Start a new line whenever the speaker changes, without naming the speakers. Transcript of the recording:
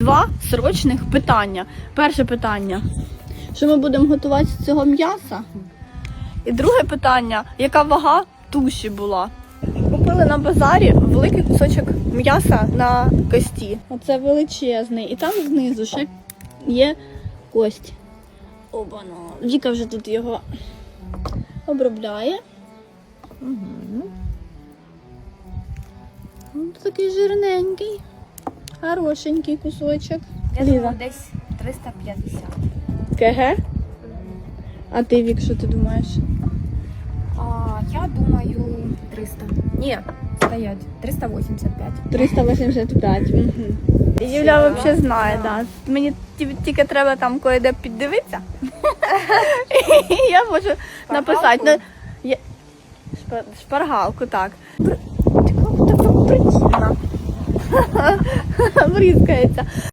Два срочних питання. Перше питання: що ми будемо готувати з цього м'яса? І друге питання: яка вага туші була? Купили на базарі великий кусочок м'яса на кості. Оце величезний. І там знизу ще є кость. Обано. Віка вже тут його обробляє. Угу. Такий жирненький, хорошенький кусочок.
Я думаю, десь 350.
КГ? А ти, Вік, що ти думаєш?
А я думаю 300. Ні, стоять. 385.
385. Угу. Юля взагалі знає, да. Мені тільки треба там кое-де піддивитися. І я можу написати. Ну, я... Шпаргалку, так. Бр-